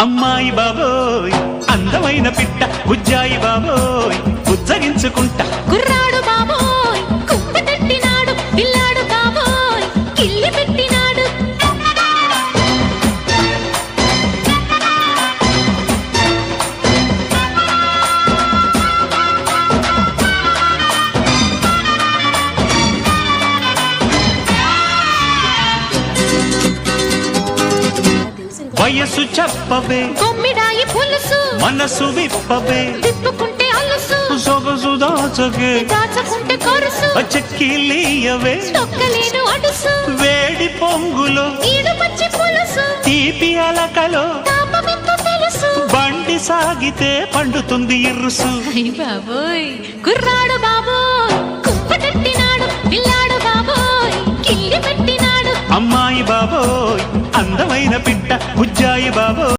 అమ్మాయి బాబోయ్ అందమైన పిట్ట బుజ్జాయి బాబోయ్ ఉజ్జగించుకుంటా వయసు చెప్పవే. కొమ్మిడాయి పులుసు. మనసు విప్పవే. తిప్పుకుంటే అలుసు. సొగసు దాచగే దాచకుంటే కొరుసు. చెక్కిలీయవే తొక్కలేను అడుసు. వేడి పొంగులో. ఈడు పచ్చి పులుసు. తీపి అలకలో. తెలుసు. బండి సాగితే పండుతుంది ఇరుసు. బాబోయ్. కుర్రాడు బాబోయ్ కుప్ప తట్టినాడు పిల్లాడు బాబోయ్. కిల్లి పెట్టినాడు. అమ్మాయి బాబోయ్. అందమైన పిట్ట. బుజ్జాయి బాబో.